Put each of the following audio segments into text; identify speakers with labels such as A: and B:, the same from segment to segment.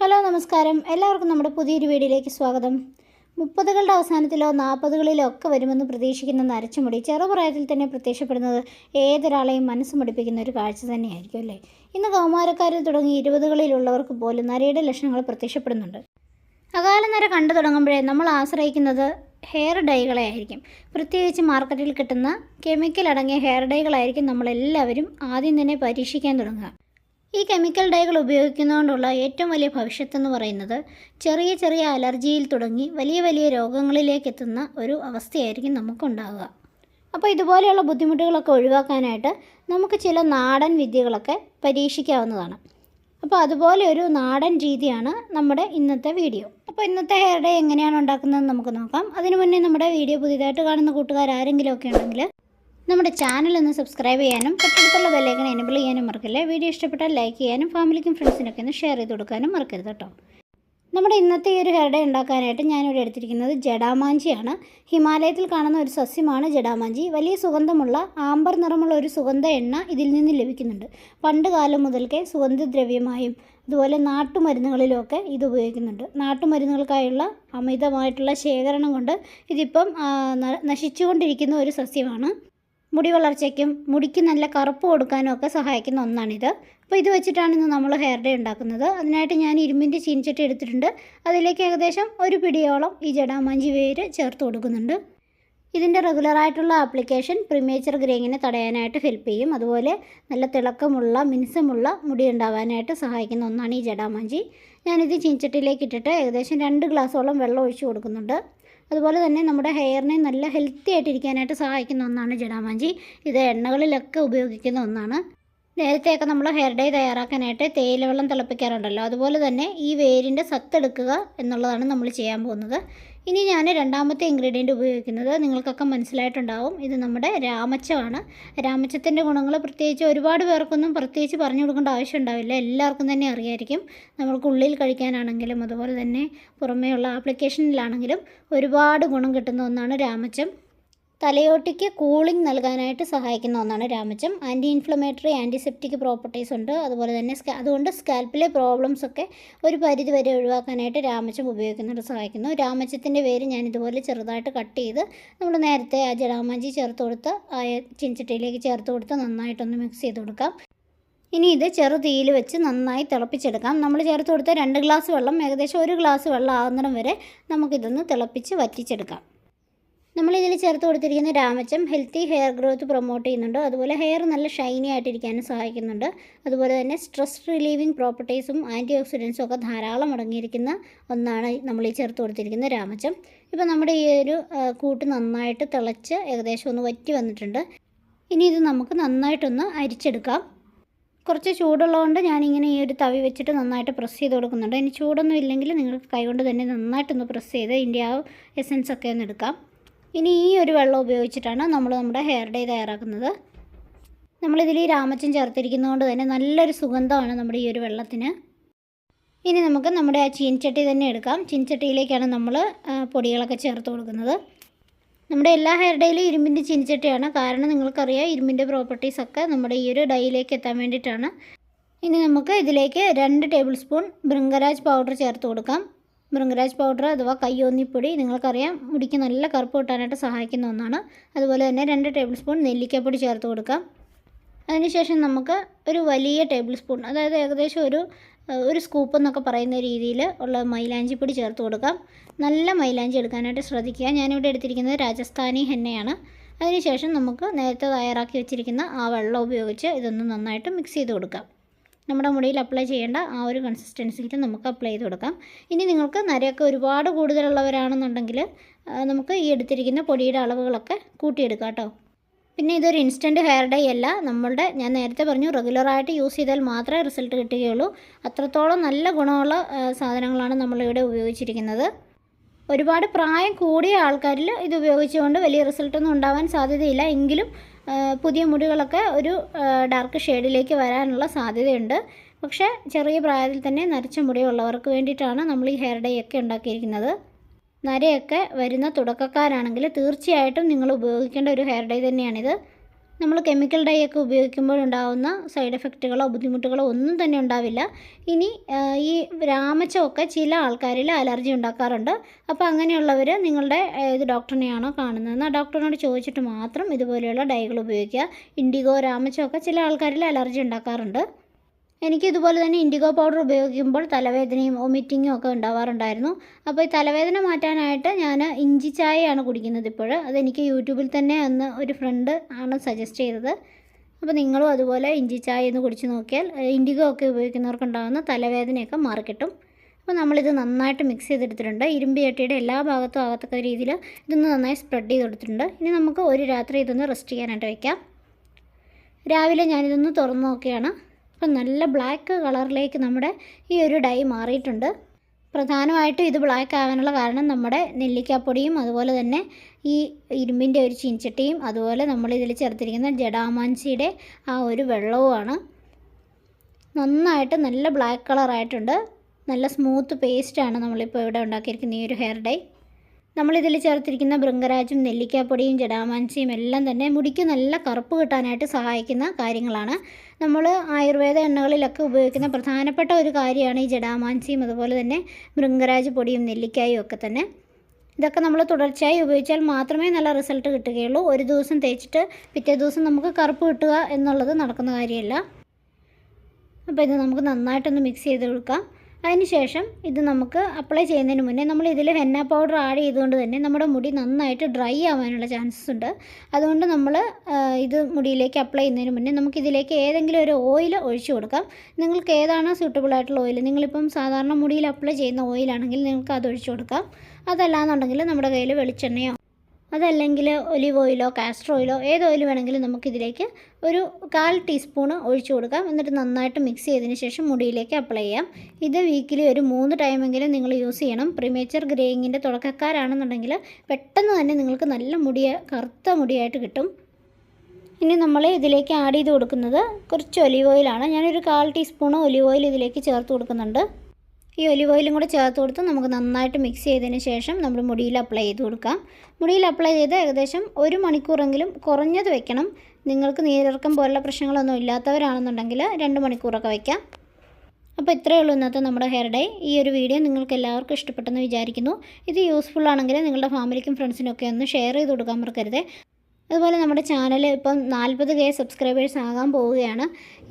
A: hello നമസ്കാരം എല്ലാവർക്കും നമ്മുടെ പുതിയൊരു വീഡിയോയിലേക്ക് സ്വാഗതം മുപ്പതുകളുടെ അവസാനത്തിലോ നാൽപ്പതുകളിലോ ഒക്കെ വരുമെന്ന് പ്രതീക്ഷിക്കുന്ന നരച്ചുമുടി ചെറുപ്രായത്തിൽ തന്നെ പ്രത്യക്ഷപ്പെടുന്നത് ഏതൊരാളെയും മനസ്സ് മുടിപ്പിക്കുന്ന ഒരു കാഴ്ച തന്നെയായിരിക്കും അല്ലേ ഇന്ന് കൗമാരക്കാരിൽ തുടങ്ങി ഇരുപതുകളിലുള്ളവർക്ക് പോലും നരയുടെ ലക്ഷണങ്ങൾ പ്രത്യക്ഷപ്പെടുന്നുണ്ട് അകാല നര കണ്ടു തുടങ്ങുമ്പോഴേ നമ്മൾ ആശ്രയിക്കുന്നത് ഹെയർ ഡൈകളെ ആയിരിക്കും പ്രത്യേകിച്ച് മാർക്കറ്റിൽ കിട്ടുന്ന കെമിക്കൽ അടങ്ങിയ ഹെയർ ഡൈകളായിരിക്കും നമ്മളെല്ലാവരും ആദ്യം തന്നെ പരീക്ഷിക്കാൻ തുടങ്ങുക ഈ കെമിക്കൽ ഡൈകൾ ഉപയോഗിക്കുന്നതുകൊണ്ടുള്ള ഏറ്റവും വലിയ ഭവിഷ്യത്തെന്ന് പറയുന്നത് ചെറിയ ചെറിയ അലർജിയിൽ തുടങ്ങി വലിയ വലിയ രോഗങ്ങളിലേക്ക് എത്തുന്ന ഒരു അവസ്ഥയായിരിക്കും നമുക്കുണ്ടാകുക അപ്പോൾ ഇതുപോലെയുള്ള ബുദ്ധിമുട്ടുകളൊക്കെ ഒഴിവാക്കാനായിട്ട് നമുക്ക് ചില നാടൻ വിദ്യകളൊക്കെ പരീക്ഷിക്കാവുന്നതാണ് അപ്പോൾ അതുപോലെ ഒരു നാടൻ രീതിയാണ് നമ്മുടെ ഇന്നത്തെ വീഡിയോ അപ്പോൾ ഇന്നത്തെ ഹെയർ ഡേ എങ്ങനെയാണ് ഉണ്ടാക്കുന്നതെന്ന് നമുക്ക് നോക്കാം അതിനു മുന്നേ നമ്മുടെ വീഡിയോ പുതിയതായിട്ട് കാണുന്ന കൂട്ടുകാർ ആരെങ്കിലുമൊക്കെ ഉണ്ടെങ്കിൽ നമ്മുടെ ചാനൽ ഒന്ന് സബ്സ്ക്രൈബ് ചെയ്യാനും തൊട്ടടുത്തുള്ള ബെല്ലൈക്കൺ എനബിൾ ചെയ്യാനും മറക്കില്ല വീഡിയോ ഇഷ്ടപ്പെട്ടാൽ ലൈക്ക് ചെയ്യാനും ഫാമിലിക്കും ഫ്രണ്ട്സിനൊക്കെ ഒന്ന് ഷെയർ ചെയ്ത് കൊടുക്കാനും മറക്കരുത് കേട്ടോ നമ്മുടെ ഇന്നത്തെ ഈ ഒരു ഹെയർ ഉണ്ടാക്കാനായിട്ട് ഞാനിവിടെ എടുത്തിരിക്കുന്നത് ജഡാമാഞ്ചിയാണ് ഹിമാലയത്തിൽ കാണുന്ന ഒരു സസ്യമാണ് ജഡാമാഞ്ചി വലിയ സുഗന്ധമുള്ള ആംബർ നിറമുള്ള ഒരു സുഗന്ധ എണ്ണ ഇതിൽ നിന്ന് ലഭിക്കുന്നുണ്ട് പണ്ട് കാലം മുതൽക്കേ സുഗന്ധദ്രവ്യമായും അതുപോലെ നാട്ടുമരുന്നുകളിലുമൊക്കെ ഇത് ഉപയോഗിക്കുന്നുണ്ട് നാട്ടുമരുന്നുകൾക്കായുള്ള അമിതമായിട്ടുള്ള ശേഖരണം കൊണ്ട് ഇതിപ്പം നശിച്ചുകൊണ്ടിരിക്കുന്ന ഒരു സസ്യമാണ് മുടി വളർച്ചയ്ക്കും മുടിക്ക് നല്ല കറുപ്പ് കൊടുക്കാനും ഒക്കെ സഹായിക്കുന്ന ഒന്നാണിത് അപ്പോൾ ഇത് വെച്ചിട്ടാണ് ഇന്ന് നമ്മൾ ഹെയർ ഡേ ഉണ്ടാക്കുന്നത് അതിനായിട്ട് ഞാൻ ഇരുമ്പിൻ്റെ ചീനിച്ചട്ടി എടുത്തിട്ടുണ്ട് അതിലേക്ക് ഏകദേശം ഒരു പിടിയോളം ഈ ജടാമാഞ്ചി വേര് ചേർത്ത് കൊടുക്കുന്നുണ്ട് ഇതിൻ്റെ റെഗുലറായിട്ടുള്ള ആപ്ലിക്കേഷൻ പ്രിമേച്ചർ ഗ്രേയിങ്ങിനെ തടയാനായിട്ട് ഹെൽപ്പ് ചെയ്യും അതുപോലെ നല്ല തിളക്കമുള്ള മിനുസമുള്ള മുടി ഉണ്ടാവാനായിട്ട് സഹായിക്കുന്ന ഒന്നാണ് ഈ ജടാമാഞ്ചി ഞാനിത് ചീനിച്ചട്ടിയിലേക്ക് ഇട്ടിട്ട് ഏകദേശം രണ്ട് ഗ്ലാസോളം വെള്ളം ഒഴിച്ചു കൊടുക്കുന്നുണ്ട് അതുപോലെ തന്നെ നമ്മുടെ ഹെയറിനെ നല്ല ഹെൽത്തി ആയിട്ടിരിക്കാനായിട്ട് സഹായിക്കുന്ന ഒന്നാണ് ജടാമാഞ്ചി ഇത് എണ്ണകളിലൊക്കെ ഉപയോഗിക്കുന്ന ഒന്നാണ് നേരത്തെയൊക്കെ നമ്മൾ ഹെയർ ഡേ തയ്യാറാക്കാനായിട്ട് തേയിലവെള്ളം തിളപ്പിക്കാറുണ്ടല്ലോ അതുപോലെ തന്നെ ഈ വേരിൻ്റെ സത്തെടുക്കുക എന്നുള്ളതാണ് നമ്മൾ ചെയ്യാൻ പോകുന്നത് ഇനി ഞാൻ രണ്ടാമത്തെ ഇൻഗ്രീഡിയൻറ്റ് ഉപയോഗിക്കുന്നത് നിങ്ങൾക്കൊക്കെ മനസ്സിലായിട്ടുണ്ടാവും ഇത് നമ്മുടെ രാമച്ചമാണ് രാമച്ചത്തിൻ്റെ ഗുണങ്ങൾ പ്രത്യേകിച്ച് ഒരുപാട് പേർക്കൊന്നും പ്രത്യേകിച്ച് പറഞ്ഞു കൊടുക്കേണ്ട ആവശ്യം ഉണ്ടാവില്ല എല്ലാവർക്കും തന്നെ അറിയായിരിക്കും നമ്മൾക്ക് ഉള്ളിൽ കഴിക്കാനാണെങ്കിലും അതുപോലെ തന്നെ പുറമേയുള്ള ആപ്ലിക്കേഷനിലാണെങ്കിലും ഒരുപാട് ഗുണം കിട്ടുന്ന ഒന്നാണ് രാമച്ചം തലയോട്ടിക്ക് കൂളിംഗ് നൽകാനായിട്ട് സഹായിക്കുന്ന ഒന്നാണ് രാമച്ചം ആൻറ്റി ഇൻഫ്ലമേറ്ററി ആൻറ്റിസെപ്റ്റിക് പ്രോപ്പർട്ടീസ് ഉണ്ട് അതുപോലെ തന്നെ അതുകൊണ്ട് സ്കാൽപ്പിലെ പ്രോബ്ലംസ് ഒക്കെ ഒരു പരിധി വരെ ഒഴിവാക്കാനായിട്ട് രാമച്ചം ഉപയോഗിക്കുന്നത് സഹായിക്കുന്നു രാമച്ചത്തിൻ്റെ പേര് ഞാൻ ഇതുപോലെ ചെറുതായിട്ട് കട്ട് ചെയ്ത് നമ്മൾ നേരത്തെ ആ ജടാമാഞ്ചി ചേർത്ത് കൊടുത്ത് ആ ചിഞ്ചട്ടിയിലേക്ക് ചേർത്ത് കൊടുത്ത് നന്നായിട്ടൊന്ന് മിക്സ് ചെയ്ത് കൊടുക്കാം ഇനി ഇത് ചെറു തീയിൽ വെച്ച് നന്നായി തിളപ്പിച്ചെടുക്കാം നമ്മൾ ചേർത്ത് കൊടുത്ത രണ്ട് ഗ്ലാസ് വെള്ളം ഏകദേശം ഒരു ഗ്ലാസ് വെള്ളം ആകുന്നിടം വരെ നമുക്കിതൊന്ന് തിളപ്പിച്ച് വറ്റിച്ചെടുക്കാം നമ്മളിതിൽ ചേർത്ത് കൊടുത്തിരിക്കുന്ന രാമച്ചം ഹെൽത്തി ഹെയർ ഗ്രോത്ത് പ്രൊമോട്ട് ചെയ്യുന്നുണ്ട് അതുപോലെ ഹെയർ നല്ല ഷൈനി ആയിട്ടിരിക്കാനും സഹായിക്കുന്നുണ്ട് അതുപോലെ തന്നെ സ്ട്രെസ് റിലീവിങ് പ്രോപ്പർട്ടീസും ആൻറ്റി ഓക്സിഡൻസും ഒക്കെ ധാരാളം അടങ്ങിയിരിക്കുന്ന ഒന്നാണ് നമ്മൾ ഈ ചേർത്ത് കൊടുത്തിരിക്കുന്ന രാമച്ചം ഇപ്പോൾ നമ്മുടെ ഈ ഒരു കൂട്ട് നന്നായിട്ട് തിളച്ച് ഏകദേശം ഒന്ന് വറ്റി വന്നിട്ടുണ്ട് ഇനി ഇത് നമുക്ക് നന്നായിട്ടൊന്ന് അരിച്ചെടുക്കാം കുറച്ച് ചൂടുള്ളതുകൊണ്ട് ഞാനിങ്ങനെ ഈ ഒരു തവി വെച്ചിട്ട് നന്നായിട്ട് പ്രസ് ചെയ്ത് കൊടുക്കുന്നുണ്ട് ഇനി ചൂടൊന്നും ഇല്ലെങ്കിൽ നിങ്ങൾക്ക് കൈകൊണ്ട് തന്നെ നന്നായിട്ടൊന്ന് പ്രസ് ചെയ്ത് ഇതിൻ്റെ ആ എസൻസ് ഒക്കെ ഒന്ന് എടുക്കാം ഇനി ഈ ഒരു വെള്ളം ഉപയോഗിച്ചിട്ടാണ് നമ്മൾ നമ്മുടെ ഹെയർ ഡേ തയ്യാറാക്കുന്നത് നമ്മളിതിൽ ഈ രാമച്ചൻ ചേർത്തിരിക്കുന്നതുകൊണ്ട് തന്നെ നല്ലൊരു സുഗന്ധമാണ് നമ്മുടെ ഈ ഒരു വെള്ളത്തിന് ഇനി നമുക്ക് നമ്മുടെ ആ ചീൻചട്ടി തന്നെ എടുക്കാം ചീൻചട്ടിയിലേക്കാണ് നമ്മൾ പൊടികളൊക്കെ ചേർത്ത് കൊടുക്കുന്നത് നമ്മുടെ എല്ലാ ഹെയർ ഡേയിലും ഇരുമ്പിൻ്റെ ചീൻചട്ടിയാണ് കാരണം നിങ്ങൾക്കറിയാം ഇരുമ്പിൻ്റെ പ്രോപ്പർട്ടീസൊക്കെ നമ്മുടെ ഈ ഒരു ഡൈയിലേക്ക് എത്താൻ വേണ്ടിയിട്ടാണ് ഇനി നമുക്ക് ഇതിലേക്ക് രണ്ട് ടേബിൾ സ്പൂൺ ബൃങ്കരാജ് പൗഡർ ചേർത്ത് കൊടുക്കാം മൃംഗരാജ് പൗഡർ അഥവാ കയ്യോന്നിപ്പൊടി നിങ്ങൾക്കറിയാം മുടിക്ക് നല്ല കറുപ്പ് കിട്ടാനായിട്ട് സഹായിക്കുന്ന ഒന്നാണ് അതുപോലെ തന്നെ രണ്ട് ടേബിൾ സ്പൂൺ നെല്ലിക്കപ്പൊടി ചേർത്ത് കൊടുക്കാം അതിനുശേഷം നമുക്ക് ഒരു വലിയ ടേബിൾ സ്പൂൺ അതായത് ഏകദേശം ഒരു ഒരു സ്കൂപ്പ് എന്നൊക്കെ പറയുന്ന രീതിയിൽ ഉള്ള മൈലാഞ്ചിപ്പൊടി ചേർത്ത് കൊടുക്കാം നല്ല മൈലാഞ്ചി എടുക്കാനായിട്ട് ശ്രദ്ധിക്കുക ഞാനിവിടെ എടുത്തിരിക്കുന്നത് രാജസ്ഥാനി ഹെന്നയാണ് അതിനുശേഷം നമുക്ക് നേരത്തെ തയ്യാറാക്കി വെച്ചിരിക്കുന്ന ആ വെള്ളം ഉപയോഗിച്ച് ഇതൊന്ന് നന്നായിട്ട് മിക്സ് ചെയ്ത് കൊടുക്കാം നമ്മുടെ മുടിയിൽ അപ്ലൈ ചെയ്യേണ്ട ആ ഒരു കൺസിസ്റ്റൻസിയിൽ നമുക്ക് അപ്ലൈ ചെയ്ത് കൊടുക്കാം ഇനി നിങ്ങൾക്ക് നരയൊക്കെ ഒരുപാട് കൂടുതലുള്ളവരാണെന്നുണ്ടെങ്കിൽ നമുക്ക് ഈ എടുത്തിരിക്കുന്ന പൊടിയുടെ അളവുകളൊക്കെ കൂട്ടിയെടുക്കാം കേട്ടോ പിന്നെ ഇതൊരു ഇൻസ്റ്റൻറ്റ് ഹെയർ ഡൈ അല്ല നമ്മളുടെ ഞാൻ നേരത്തെ പറഞ്ഞു റെഗുലറായിട്ട് യൂസ് ചെയ്താൽ മാത്രമേ റിസൾട്ട് കിട്ടുകയുള്ളൂ അത്രത്തോളം നല്ല ഗുണമുള്ള സാധനങ്ങളാണ് നമ്മളിവിടെ ഉപയോഗിച്ചിരിക്കുന്നത് ഒരുപാട് പ്രായം കൂടിയ ആൾക്കാരിൽ ഇത് ഉപയോഗിച്ചുകൊണ്ട് വലിയ റിസൾട്ടൊന്നും ഉണ്ടാവാൻ സാധ്യതയില്ല എങ്കിലും പുതിയ മുടികളൊക്കെ ഒരു ഡാർക്ക് ഷെയ്ഡിലേക്ക് വരാനുള്ള സാധ്യതയുണ്ട് പക്ഷേ ചെറിയ പ്രായത്തിൽ തന്നെ നരച്ച മുടിയുള്ളവർക്ക് വേണ്ടിയിട്ടാണ് നമ്മൾ ഈ ഹെയർ ഡൈ ഒക്കെ ഉണ്ടാക്കിയിരിക്കുന്നത് നരയൊക്കെ വരുന്ന തുടക്കക്കാരാണെങ്കിൽ തീർച്ചയായിട്ടും നിങ്ങൾ ഉപയോഗിക്കേണ്ട ഒരു ഹെയർ ഡൈ തന്നെയാണിത് നമ്മൾ കെമിക്കൽ ഡൈ ഒക്കെ ഉപയോഗിക്കുമ്പോഴുണ്ടാവുന്ന സൈഡ് എഫക്റ്റുകളോ ബുദ്ധിമുട്ടുകളോ ഒന്നും തന്നെ ഉണ്ടാവില്ല ഇനി ഈ രാമച്ചമൊക്കെ ചില ആൾക്കാരിൽ അലർജി ഉണ്ടാക്കാറുണ്ട് അപ്പോൾ അങ്ങനെയുള്ളവർ നിങ്ങളുടെ ഏത് ഡോക്ടറിനെയാണോ കാണുന്നതെന്ന് ഡോക്ടറിനോട് ചോദിച്ചിട്ട് മാത്രം ഇതുപോലെയുള്ള ഡൈകൾ ഉപയോഗിക്കുക ഇൻഡിഗോ രാമച്ചമൊക്കെ ചില ആൾക്കാരിൽ അലർജി ഉണ്ടാക്കാറുണ്ട് എനിക്ക് ഇതുപോലെ തന്നെ ഇൻഡിഗോ പൗഡർ ഉപയോഗിക്കുമ്പോൾ തലവേദനയും വൊമിറ്റിങ്ങും ഒക്കെ ഉണ്ടാവാറുണ്ടായിരുന്നു അപ്പോൾ ഈ തലവേദന മാറ്റാനായിട്ട് ഞാൻ ഇഞ്ചി ചായയാണ് കുടിക്കുന്നത് ഇപ്പോൾ അതെനിക്ക് യൂട്യൂബിൽ തന്നെ അന്ന് ഒരു ഫ്രണ്ട് ആണ് സജസ്റ്റ് ചെയ്തത് അപ്പോൾ നിങ്ങളും അതുപോലെ ഇഞ്ചി ചായ എന്ന് കുടിച്ച് നോക്കിയാൽ ഇൻഡിഗോ ഒക്കെ ഉപയോഗിക്കുന്നവർക്കുണ്ടാകുന്ന തലവേദനയൊക്കെ മാറിക്കിട്ടും അപ്പോൾ നമ്മളിത് നന്നായിട്ട് മിക്സ് ചെയ്തെടുത്തിട്ടുണ്ട് ഇരുമ്പ് ഏട്ടിയുടെ എല്ലാ ഭാഗത്തും ആകത്തക്ക രീതിയിൽ ഇതൊന്ന് നന്നായി സ്പ്രെഡ് ചെയ്ത് കൊടുത്തിട്ടുണ്ട് ഇനി നമുക്ക് ഒരു രാത്രി ഇതൊന്ന് റെസ്റ്റ് ചെയ്യാനായിട്ട് വയ്ക്കാം രാവിലെ ഞാനിതൊന്ന് തുറന്ന് നോക്കിയാണ് അപ്പം നല്ല ബ്ലാക്ക് കളറിലേക്ക് നമ്മുടെ ഈ ഒരു ഡൈ മാറിയിട്ടുണ്ട് പ്രധാനമായിട്ടും ഇത് ബ്ലാക്ക് ആകാനുള്ള കാരണം നമ്മുടെ നെല്ലിക്കാപ്പൊടിയും അതുപോലെ തന്നെ ഈ ഇരുമ്പിൻ്റെ ഒരു ചീൻചട്ടിയും അതുപോലെ നമ്മളിതിൽ ചേർത്തിരിക്കുന്ന ജഡാമാൻസിയുടെ ആ ഒരു വെള്ളവുമാണ് നന്നായിട്ട് നല്ല ബ്ലാക്ക് കളറായിട്ടുണ്ട് നല്ല സ്മൂത്ത് പേസ്റ്റാണ് നമ്മളിപ്പോൾ ഇവിടെ ഉണ്ടാക്കിയിരിക്കുന്ന ഈ ഒരു ഹെയർ ഡൈ നമ്മളിതിൽ ചേർത്തിരിക്കുന്ന ബൃങ്കരാജും നെല്ലിക്കാപ്പൊടിയും ജടാമാൻസിയും എല്ലാം തന്നെ മുടിക്ക് നല്ല കറുപ്പ് കിട്ടാനായിട്ട് സഹായിക്കുന്ന കാര്യങ്ങളാണ് നമ്മൾ ആയുർവേദ എണ്ണകളിലൊക്കെ ഉപയോഗിക്കുന്ന പ്രധാനപ്പെട്ട ഒരു കാര്യമാണ് ഈ ജടാമാൻസിയും അതുപോലെ തന്നെ ബൃങ്കരാജ് പൊടിയും നെല്ലിക്കായും ഒക്കെ തന്നെ ഇതൊക്കെ നമ്മൾ തുടർച്ചയായി ഉപയോഗിച്ചാൽ മാത്രമേ നല്ല റിസൾട്ട് കിട്ടുകയുള്ളൂ ഒരു ദിവസം തേച്ചിട്ട് പിറ്റേ ദിവസം നമുക്ക് കറുപ്പ് കിട്ടുക എന്നുള്ളത് നടക്കുന്ന കാര്യമല്ല അപ്പോൾ ഇത് നമുക്ക് നന്നായിട്ടൊന്ന് മിക്സ് ചെയ്ത് കൊടുക്കാം അതിനുശേഷം ഇത് നമുക്ക് അപ്ലൈ ചെയ്യുന്നതിന് മുന്നേ നമ്മൾ ഇതിൽ ഹെന്ന പൗഡർ ആഡ് ചെയ്തുകൊണ്ട് തന്നെ നമ്മുടെ മുടി നന്നായിട്ട് ഡ്രൈ ആവാനുള്ള ചാൻസസ് ഉണ്ട് അതുകൊണ്ട് നമ്മൾ ഇത് മുടിയിലേക്ക് അപ്ലൈ ചെയ്യുന്നതിന് മുന്നേ നമുക്ക് ഇതിലേക്ക് ഏതെങ്കിലും ഒരു ഓയിൽ ഒഴിച്ചു കൊടുക്കാം നിങ്ങൾക്ക് ഏതാണ് സ്യൂട്ടബിൾ ആയിട്ടുള്ള ഓയിൽ നിങ്ങളിപ്പം സാധാരണ മുടിയിൽ അപ്ലൈ ചെയ്യുന്ന ഓയിലാണെങ്കിൽ നിങ്ങൾക്ക് അത് ഒഴിച്ചു കൊടുക്കാം അതല്ലാന്നുണ്ടെങ്കിൽ നമ്മുടെ കയ്യിൽ വെളിച്ചെണ്ണയോ അതല്ലെങ്കിൽ ഒലിവ് ഓയിലോ കാസ്റ്റർ ഓയിലോ ഏത് ഓയിൽ വേണമെങ്കിലും നമുക്കിതിലേക്ക് ഒരു കാൽ ടീസ്പൂൺ ഒഴിച്ചു കൊടുക്കാം എന്നിട്ട് നന്നായിട്ട് മിക്സ് ചെയ്തതിന് ശേഷം മുടിയിലേക്ക് അപ്ലൈ ചെയ്യാം ഇത് വീക്കിലി ഒരു മൂന്ന് ടൈമെങ്കിലും നിങ്ങൾ യൂസ് ചെയ്യണം പ്രിമേച്ചർ ഗ്രേയിങ്ങിൻ്റെ തുടക്കക്കാരാണെന്നുണ്ടെങ്കിൽ പെട്ടെന്ന് തന്നെ നിങ്ങൾക്ക് നല്ല മുടിയ കറുത്ത മുടിയായിട്ട് കിട്ടും ഇനി നമ്മൾ ഇതിലേക്ക് ആഡ് ചെയ്ത് കൊടുക്കുന്നത് കുറച്ച് ഒലിവ് ഓയിലാണ് ഞാനൊരു കാൽ ടീസ്പൂൺ ഒലിവ് ഓയിൽ ഇതിലേക്ക് ചേർത്ത് കൊടുക്കുന്നുണ്ട് ഈ ഒലിവ് ഓയിലും കൂടെ ചേർത്ത് കൊടുത്ത് നമുക്ക് നന്നായിട്ട് മിക്സ് ചെയ്തതിന് ശേഷം നമ്മൾ മുടിയിൽ അപ്ലൈ ചെയ്ത് കൊടുക്കാം മുടിയിൽ അപ്ലൈ ചെയ്ത് ഏകദേശം ഒരു മണിക്കൂറെങ്കിലും കുറഞ്ഞത് വെക്കണം നിങ്ങൾക്ക് നീരിറക്കം പോലുള്ള പ്രശ്നങ്ങളൊന്നും ഇല്ലാത്തവരാണെന്നുണ്ടെങ്കിൽ രണ്ട് മണിക്കൂറൊക്കെ വയ്ക്കാം അപ്പോൾ ഇത്രയേ ഉള്ളൂ ഇന്നത്തെ നമ്മുടെ ഹെയർ ഡേ ഈ ഒരു വീഡിയോ നിങ്ങൾക്ക് എല്ലാവർക്കും ഇഷ്ടപ്പെട്ടെന്ന് വിചാരിക്കുന്നു ഇത് യൂസ്ഫുൾ ആണെങ്കിൽ നിങ്ങളുടെ ഫാമിലിക്കും ഫ്രണ്ട്സിനും ഒക്കെ ഒന്ന് ഷെയർ ചെയ്ത് കൊടുക്കാൻ മറക്കരുത് അതുപോലെ നമ്മുടെ ചാനൽ ഇപ്പം നാൽപ്പത് കെ സബ്സ്ക്രൈബേഴ്സ് ആകാൻ പോവുകയാണ്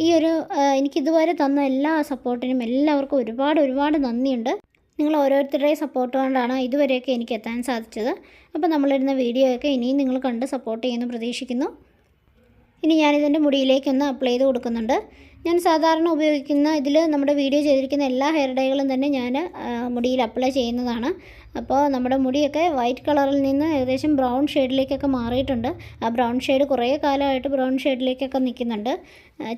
A: ഈ ഒരു എനിക്കിതുവരെ തന്ന എല്ലാ സപ്പോർട്ടിനും എല്ലാവർക്കും ഒരുപാട് ഒരുപാട് നന്ദിയുണ്ട് നിങ്ങൾ ഓരോരുത്തരുടെയും സപ്പോർട്ട് കൊണ്ടാണ് ഇതുവരെയൊക്കെ എനിക്ക് എത്താൻ സാധിച്ചത് അപ്പോൾ നമ്മളിരുന്ന വീഡിയോ ഒക്കെ ഇനിയും നിങ്ങൾ കണ്ട് സപ്പോർട്ട് ചെയ്യുമെന്ന് പ്രതീക്ഷിക്കുന്നു ഇനി ഞാനിതിൻ്റെ മുടിയിലേക്കൊന്ന് അപ്ലൈ ചെയ്ത് കൊടുക്കുന്നുണ്ട് ഞാൻ സാധാരണ ഉപയോഗിക്കുന്ന ഇതിൽ നമ്മുടെ വീഡിയോ ചെയ്തിരിക്കുന്ന എല്ലാ ഹെയർ ഡൈകളും തന്നെ ഞാൻ മുടിയിൽ അപ്ലൈ ചെയ്യുന്നതാണ് അപ്പോൾ നമ്മുടെ മുടിയൊക്കെ വൈറ്റ് കളറിൽ നിന്ന് ഏകദേശം ബ്രൗൺ ഷെയ്ഡിലേക്കൊക്കെ മാറിയിട്ടുണ്ട് ആ ബ്രൗൺ ഷെയ്ഡ് കുറേ കാലമായിട്ട് ബ്രൗൺ ഷെയ്ഡിലേക്കൊക്കെ നിൽക്കുന്നുണ്ട്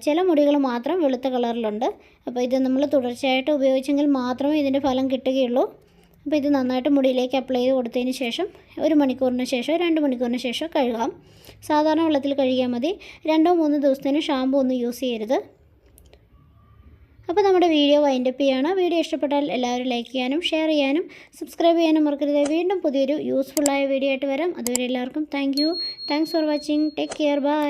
A: ചില മുടികൾ മാത്രം വെളുത്ത കളറിലുണ്ട് അപ്പോൾ ഇത് നമ്മൾ തുടർച്ചയായിട്ട് ഉപയോഗിച്ചെങ്കിൽ മാത്രമേ ഇതിൻ്റെ ഫലം കിട്ടുകയുള്ളൂ അപ്പോൾ ഇത് നന്നായിട്ട് മുടിയിലേക്ക് അപ്ലൈ ചെയ്ത് കൊടുത്തതിന് ശേഷം ഒരു മണിക്കൂറിന് ശേഷം രണ്ട് മണിക്കൂറിന് ശേഷം കഴുകാം സാധാരണ വെള്ളത്തിൽ കഴുകിയാൽ മതി രണ്ടോ മൂന്നോ ദിവസത്തിന് ഷാമ്പു ഒന്നും യൂസ് ചെയ്യരുത് അപ്പോൾ നമ്മുടെ വീഡിയോ വൈൻഡപ്പ് ചെയ്യാണ് വീഡിയോ ഇഷ്ടപ്പെട്ടാൽ എല്ലാവരും ലൈക്ക് ചെയ്യാനും ഷെയർ ചെയ്യാനും സബ്സ്ക്രൈബ് ചെയ്യാനും മറക്കരുത് വീണ്ടും പുതിയൊരു യൂസ്ഫുള്ളായ വീഡിയോ ആയിട്ട് വരാം അതുവരെ എല്ലാവർക്കും thank you thanks for watching take care by